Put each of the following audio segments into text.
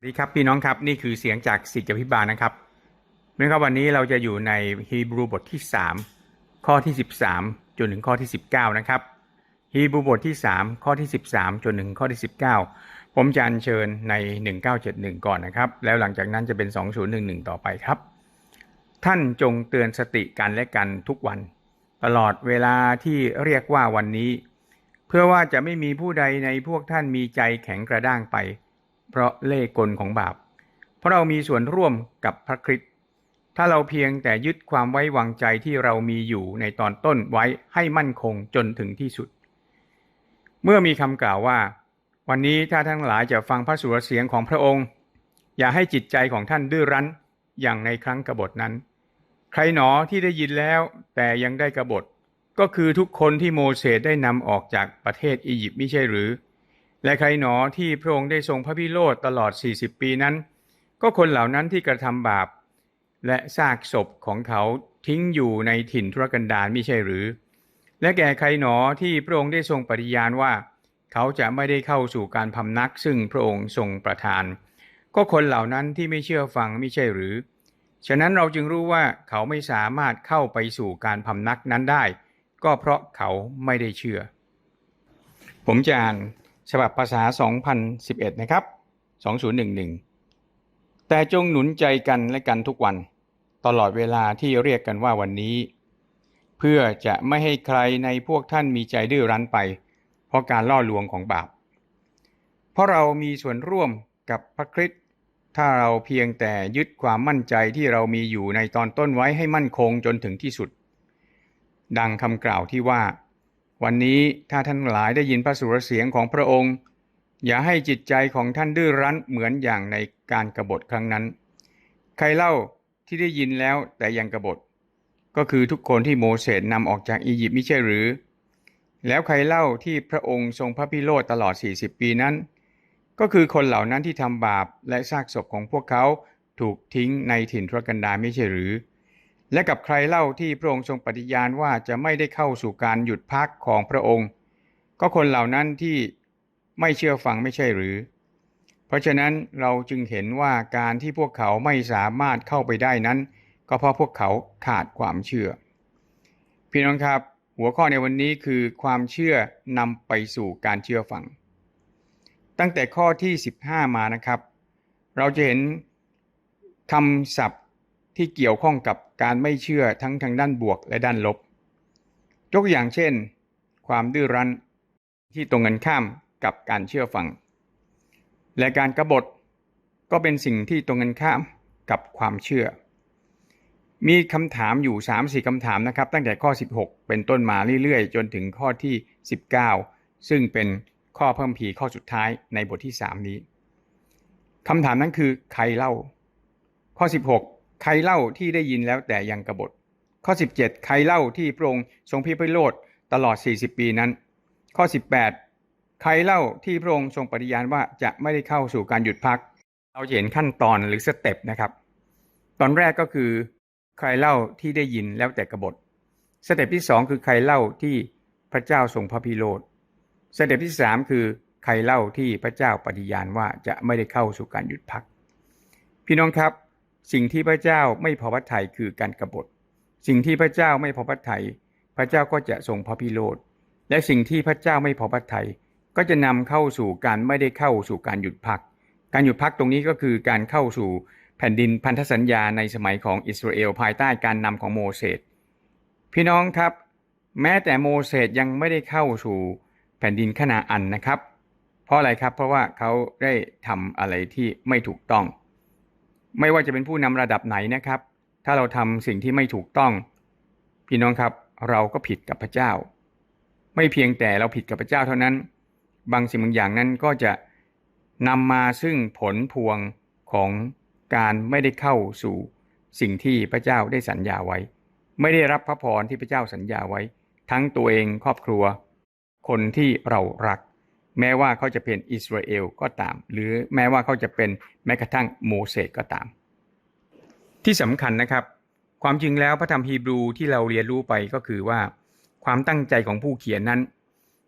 สวัสดีครับพี่น้องครับนี่คือเสียงจากสิทธิพิบาลนะครับเมื่อครับวันนี้เราจะอยู่ในฮีบรูบทที่ 3 ข้อที่ 13 จนถึงข้อที่ 19 นะครับฮีบรูบทที่ 3 ข้อที่ 13 จนถึงข้อที่ 19 ผมจะอัญเชิญใน 1971 ก่อนนะครับ แล้วหลังจากนั้นจะเป็น 2011 ต่อไปครับ ท่านจงเตือนสติกันและกันทุกวัน ตลอดเวลาที่เรียกว่าวันนี้ เพื่อว่าจะไม่มีผู้ใดในพวกท่านมีใจแข็งกระด้างไป เพราะเล่กลของบาป เพราะเรามีส่วนร่วมกับพระคริสต์ถ้าเราเพียงแต่ยึดความไว้วางใจที่เรามีอยู่ในตอนต้นไว้ให้มั่นคงจนถึงที่สุด เมื่อมีคำกล่าวว่า วันนี้ถ้าทั้งหลายจะฟังพระสุรเสียงของพระองค์ อย่าให้จิตใจของท่านดื้อรั้นอย่างในครั้งกบฏนั้น ใครหนอที่ได้ยินแล้วแต่ยังได้กบฏ ก็คือทุกคนที่โมเสสได้นำออกจากประเทศอียิปต์ไม่ใช่หรือ และใครหนอที่พระองค์ได้ทรงพระพิโรธตลอด 40 ปีนั้น ก็คนเหล่านั้นที่กระทำบาป และซากศพของเขาทิ้งอยู่ในถิ่นทุรกันดารไม่ใช่หรือ และแก่ใครหนอที่พระองค์ได้ทรงปฏิญาณว่า เขาจะไม่ได้เข้าสู่การพำนักซึ่งพระองค์ทรงประทาน ก็คนเหล่านั้นที่ไม่เชื่อฟังไม่ใช่หรือ ฉะนั้นเราจึงรู้ว่าเขาไม่สามารถเข้าไปสู่การพำนักนั้นได้ ก็เพราะเขาไม่ได้เชื่อ ผมจะอ่าน ฉบับภาษา 2011 นะครับ 2011 แต่จงหนุนใจกันและกันทุกวัน ตลอดเวลาที่เรียกกันว่าวันนี้ เพื่อจะไม่ให้ใครในพวกท่านมีใจดื้อรั้นไป เพราะการล่อลวงของบาป เพราะเรามีส่วนร่วมกับพระคริสต์ถ้าเราเพียงแต่ยึดความมั่นใจที่เรามีอยู่ในตอนต้นไว้ให้มั่นคงจนถึงที่สุด ดังคำกล่าวที่ว่า วันนี้ถ้าท่านหลายได้ยินพระสุรเสียงของพระองค์ อย่าให้จิตใจของท่านดื้อรั้นเหมือนอย่างในการกรบฏครั้งนั้น ใครเล่าที่ได้ยินแล้วแต่ยังกบฏ ก็คือทุกคนที่โมเสสนำออกจากอียิปต์ไม่ใช่หรือ แล้วใครเล่าที่พระองค์ทรงพระพิโรธตลอด 40 ปีนั้น ก็คือคนเหล่านั้นที่ทำบาปและซากศพของพวกเขาถูกทิ้งในถิ่นทุรกันดารไม่ใช่หรือ และกับใครเล่าที่พระองค์ทรงปฏิญาณว่าจะไม่ได้เข้าสู่การหยุดพักของพระองค์ ก็คนเหล่านั้นที่ไม่เชื่อฟังไม่ใช่หรือ เพราะฉะนั้นเราจึงเห็นว่าการที่พวกเขาไม่สามารถเข้าไปได้นั้น ก็เพราะพวกเขาขาดความเชื่อ พี่น้องครับ หัวข้อในวันนี้คือความเชื่อนำไปสู่การเชื่อฟัง ตั้งแต่ข้อที่ 15 มานะครับ เราจะเห็นคำศัพท์ที่เกี่ยวข้องกับ การไม่เชื่อทั้งทางด้านบวกและด้านลบ ยกอย่างเช่น ความดื้อรั้นที่ตรงกันข้ามกับการเชื่อฟัง และการกรบฏก็เป็นสิ่งที่ตรงกันข้ามกับความเชื่อ มีคำถามอยู่ 3-4คำถามนะครับ ตั้งแต่ข้อ 16 เป็นต้นมาเรื่อยๆ จนถึงข้อที่ 19 ซึ่งเป็นข้อเพิ่มพีข้อสุดท้ายในบทที่ 3 นี้คำถามนั้นคือใครเล่า ข้อ 16 ใครเล่าที่ได้ยินแล้วแต่ยังกบฏ ข้อ 17 ใครเล่าที่พระองค์ทรงพิพโรธตลอด 40 ปีนั้น ข้อ 18 ใครเล่าที่พระองค์ทรงปฏิญาณว่าจะไม่ได้เข้าสู่การหยุดพัก เราเห็นขั้นตอนหรือสเต็ปนะครับ ตอนแรกก็คือใครเล่าที่ได้ยินแล้วแต่กบฏ สเต็ปที่ 2 คือใครเล่าที่พระเจ้าทรงพระพิโรธ สเต็ปที่ 3 คือใครเล่าที่พระเจ้าปฏิญาณว่าจะไม่ได้เข้าสู่การหยุดพัก พี่น้องครับ สิ่งที่พระเจ้าไม่พอพระทัยคือการกบฏ สิ่งที่พระเจ้าไม่พอพระทัยพระเจ้าก็จะทรงพระพิโรธและสิ่งที่พระเจ้าไม่พอพระทัยก็จะนำเข้าสู่การไม่ได้เข้าสู่การหยุดพัก การหยุดพักตรงนี้ก็คือการเข้าสู่แผ่นดินพันธสัญญาในสมัยของอิสราเอลภายใต้การนำของโมเสสพี่น้องครับ แม้แต่โมเสสยังไม่ได้เข้าสู่แผ่นดินขนาอันนะครับ เพราะอะไรครับเพราะว่าเขาได้ทำอะไรที่ไม่ถูกต้อง ไม่ว่าจะเป็นผู้นำระดับไหนนะครับ ถ้าเราทำสิ่งที่ไม่ถูกต้อง พี่น้องครับ เราก็ผิดกับพระเจ้า ไม่เพียงแต่เราผิดกับพระเจ้าเท่านั้น บางสิ่งบางอย่างนั้นก็จะนำมาซึ่งผลพวงของการไม่ได้เข้าสู่สิ่งที่พระเจ้าได้สัญญาไว้ ไม่ได้รับพระพรที่พระเจ้าสัญญาไว้ ทั้งตัวเองครอบครัว คนที่เรารัก แม้ว่าเขาจะเป็นอิสราเอลก็ตาม หรือแม้ว่าเขาจะเป็นแม้กระทั่งโมเสสก็ตาม ที่สำคัญนะครับ ความจริงแล้วพระธรรมฮีบรูที่เราเรียนรู้ไปก็คือว่า ความตั้งใจของผู้เขียนนั้น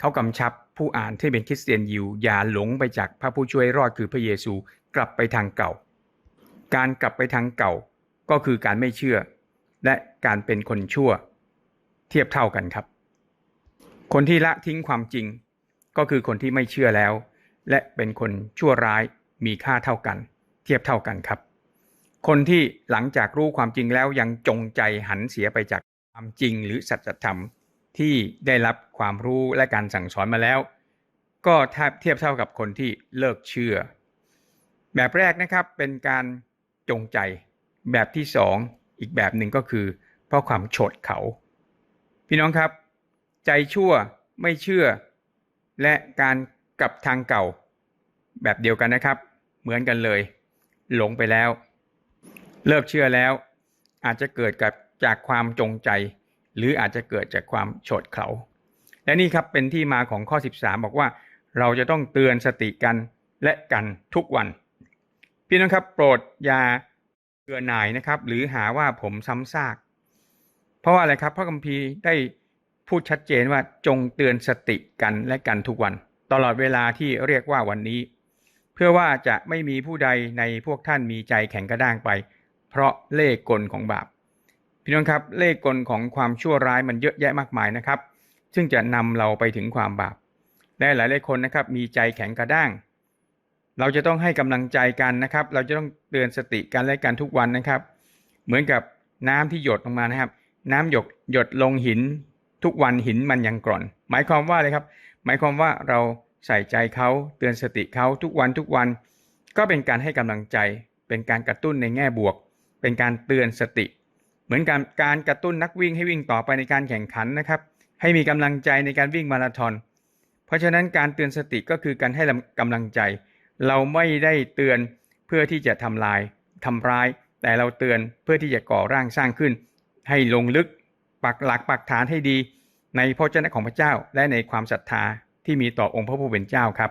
เขากำชับผู้อ่านที่เป็นคริสเตียนยิวอย่าหลงไปจากพระผู้ช่วยรอดคือพระเยซูกลับไปทางเก่า การกลับไปทางเก่าก็คือการไม่เชื่อ และการเป็นคนชั่ว เทียบเท่ากันครับ คนที่ละทิ้งความจริง ก็คือคนที่ไม่เชื่อแล้ว และเป็นคนชั่วร้ายมีค่าเท่ากัน เทียบเท่ากันครับ คนที่หลังจากรู้ความจริงแล้วยังจงใจหันเสียไปจากความจริงหรือสัจธรรมที่ได้รับความรู้และการสั่งสอนมาแล้ว ก็เทียบเท่ากับคนที่เลิกเชื่อ แบบแรกนะครับเป็นการจงใจ แบบที่สองอีกแบบหนึ่งก็คือ เพราะความโฉดเขา พี่น้องครับ ใจชั่วไม่เชื่อ และการกลับทางเก่า แบบเดียวกันนะครับ เหมือนกันเลย หลงไปแล้ว เลิกเชื่อแล้ว อาจจะเกิดกับจากความจงใจ หรืออาจจะเกิดจากความโฉดเขาและนี่ครับเป็นที่มาของข้อ 13 บอกว่า เราจะต้องเตือนสติกันและกันทุกวัน พี่น้องครับโปรดอย่าเบื่อหน่ายนะครับ หรือหาว่าผมซ้ำซาก เพราะว่าอะไรครับพระคัมภีร์ได้ พูดชัดเจนว่าจงเตือนสติกันและกันทุกวัน ตลอดเวลาที่เรียกว่าวันนี้ เพื่อว่าจะไม่มีผู้ใดในพวกท่านมีใจแข็งกระด้างไป เพราะเล่กลของบาปพี่น้องครับเล่กลของความชั่วร้ายมันเยอะแยะมากมายนะครับ ซึ่งจะนำเราไปถึงความบาปและหลายหลายคนนะครับมีใจแข็งกระด้าง เราจะต้องให้กำลังใจกันนะครับ เราจะต้องเตือนสติกันและกันทุกวันนะครับ เหมือนกับน้ำที่หยดลงมานะครับ น้ำหยดหยดลงหิน ทุกวันหินมันยังกร่อน หมายความว่าอะไรครับ หมายความว่าเราใส่ใจเขาเตือนสติเขาทุกวันทุกวัน ก็เป็นการให้กำลังใจ เป็นการกระตุ้นในแง่บวก เป็นการเตือนสติ เหมือนการการกระตุ้นนักวิ่งให้วิ่งต่อไปในการแข่งขันนะครับ ให้มีกำลังใจในการวิ่งมาราธอน เพราะฉะนั้นการเตือนสติก็คือการให้กำลังใจ เราไม่ได้เตือนเพื่อที่จะทำลายทำร้าย แต่เราเตือนเพื่อที่จะก่อร่างสร้างขึ้น ให้ลงลึก ปักหลักปักฐานให้ดี ในพระเจ้าของพระเจ้า และในความศรัทธาที่มีต่อองค์พระผู้เป็นเจ้าครับ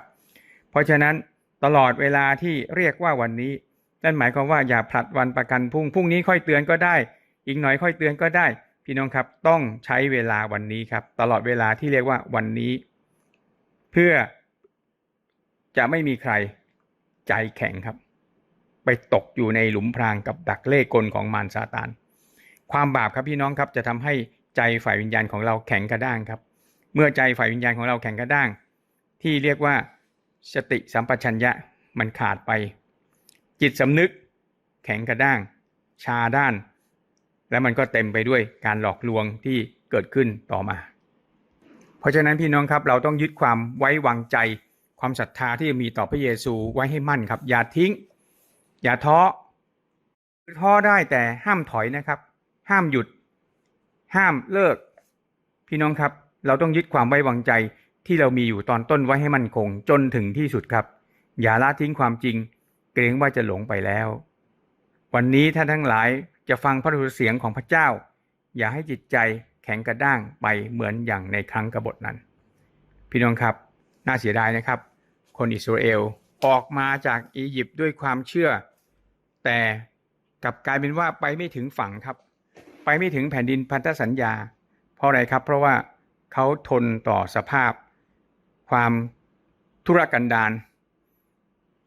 เพราะฉะนั้นตลอดเวลาที่เรียกว่าวันนี้นั่นหมายความว่าอย่าผลัดวันประกันพรุ่งพรุ่งนี้ค่อยเตือนก็ได้ อีกหน่อยค่อยเตือนก็ได้ พี่น้องครับต้องใช้เวลาวันนี้ครับ ตลอดเวลาที่เรียกว่าวันนี้ เพื่อจะไม่มีใครใจแข็งครับ ไปตกอยู่ในหลุมพรางกับดักเล่กลของมารซาตาน ความบาปครับพี่น้องครับจะทำให้ใจฝ่ายวิญญาณของเราแข็งกระด้างครับ เมื่อใจฝ่ายวิญญาณของเราแข็งกระด้าง ที่เรียกว่าสติสัมปชัญญะมันขาดไป จิตสำนึกแข็งกระด้าง ชาด้าน และมันก็เต็มไปด้วยการหลอกลวงที่เกิดขึ้นต่อมา เพราะฉะนั้นพี่น้องครับเราต้องยึดความไว้วางใจ ความศรัทธาที่มีต่อพระเยซูไว้ให้มั่นครับ อย่าทิ้ง อย่าท้อท้อได้แต่ห้ามถอยนะครับ ห้ามหยุด ห้ามเลิก พี่น้องครับ เราต้องยึดความไว้วางใจที่เรามีอยู่ตอนต้นไว้ให้มั่นคงจนถึงที่สุดครับ อย่าละทิ้งความจริง เกรงว่าจะหลงไปแล้ว วันนี้ท่านทั้งหลายจะฟังพระเสียงของพระเจ้า อย่าให้จิตใจแข็งกระด้างไปเหมือนอย่างในครั้งกบฏนั้น พี่น้องครับ น่าเสียดายนะครับ คนอิสราเอลออกมาจากอียิปต์ด้วยความเชื่อ แต่กลับกลายเป็นว่าไปไม่ถึงฝั่งครับ ไปไม่ถึงแผ่นดินพันธสัญญา เพราะอะไรครับ เพราะว่าเขาทนต่อสภาพ ความทุรกันดาร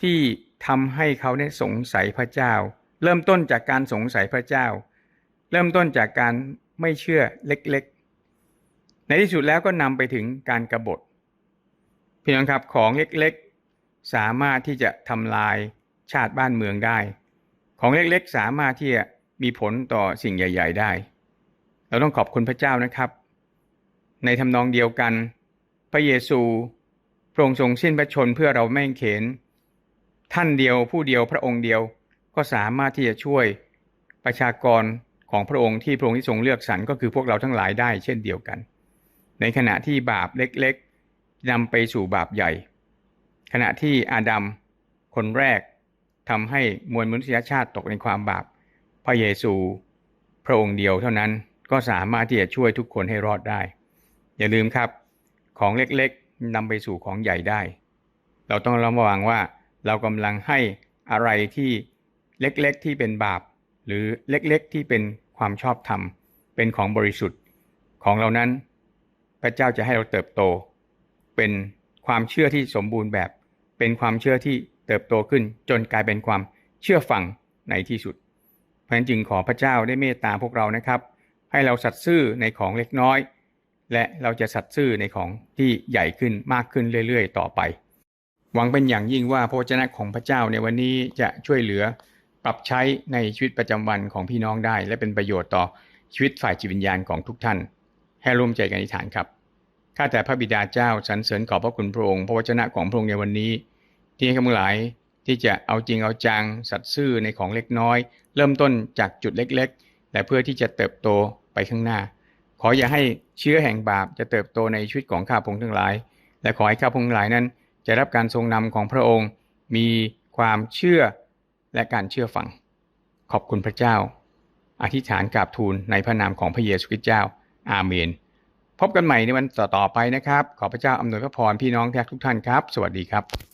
ที่ทำให้เขาเนี่ยสงสัยพระเจ้า เริ่มต้นจากการสงสัยพระเจ้า เริ่มต้นจากการไม่เชื่อเล็กๆ ในที่สุดแล้วก็นำไปถึงการกรบฏพี่น้องครับของเล็กๆ สามารถที่จะทำลายชาติบ้านเมืองได้ ของเล็กๆ สามารถที่จะ มีผลต่อสิ่งใหญ่ ๆ ได้ เราต้องขอบคุณพระเจ้านะครับ ในทำนองเดียวกัน พระเยซูพระองค์ทรงสิ้นพระชนเพื่อเราแม่งเขนท่านเดียวผู้เดียวพระองค์เดียวก็สามารถที่จะช่วยประชากรของพระองค์ที่พระองค์ที่ทรงเลือกสรรก็คือพวกเราทั้งหลายได้เช่นเดียวกัน ในขณะที่บาปเล็กๆนำไปสู่บาปใหญ่ ขณะที่อาดัมคนแรกทำให้มวลมนุษยชาติตกในความบาป พระเยซู พระองค์เดียวเท่านั้นก็สามารถที่จะช่วยทุกคนให้รอดได้ อย่าลืมครับ ของเล็กๆนำไปสู่ของใหญ่ได้ เราต้องระวังว่าเรากำลังให้อะไรที่เล็กๆที่เป็นบาป หรือเล็กๆที่เป็นความชอบธรรม เป็นของบริสุทธิ์ ของเรานั้น พระเจ้าจะให้เราเติบโต เป็นความเชื่อที่สมบูรณ์แบบ เป็นความเชื่อที่เติบโตขึ้นจนกลายเป็นความเชื่อฟังในที่สุด เพราะฉะนั้นจึงขอพระเจ้าได้เมตตาพวกเรานะครับ ให้เราสัตย์ซื่อในของเล็กน้อย และเราจะสัตย์ซื่อในของที่ใหญ่ขึ้นมากขึ้นเรื่อยๆ ต่อไป หวังเป็นอย่างยิ่งว่าพระวจนะของพระเจ้าในวันนี้จะช่วยเหลือปรับใช้ในชีวิตประจำวันของพี่น้องได้ และเป็นประโยชน์ต่อชีวิตฝ่ายจิตวิญญาณของทุกท่าน ให้ร่วมใจกันอธิษฐานครับข้าแต่พระบิดาเจ้าสรรเสริญขอบพระคุณพระองค์พระวจนะของพระองค์ในวันนี้ที่ให้ข้าพหลาย ที่จะเอาจริงเอาจัง สัตย์ซื่อในของเล็กน้อย เริ่มต้นจากจุดเล็กๆ และเพื่อที่จะเติบโตไปข้างหน้า ขออย่าให้เชื้อแห่งบาปจะเติบโตในชีวิตของข้าพงทั้งหลาย และขอให้ข้าพงทั้งหลายนั้น จะรับการทรงนำของพระองค์ มีความเชื่อและการเชื่อฟัง ขอบคุณพระเจ้า อธิษฐานกราบทูลในพระนามของพระเยซูคริสต์เจ้า อาเมน พบกันใหม่ในวันต่อๆไปนะครับ ขอพระเจ้าอำนวยพระพรพี่น้องแท้ทุกท่านครับ สวัสดีครับ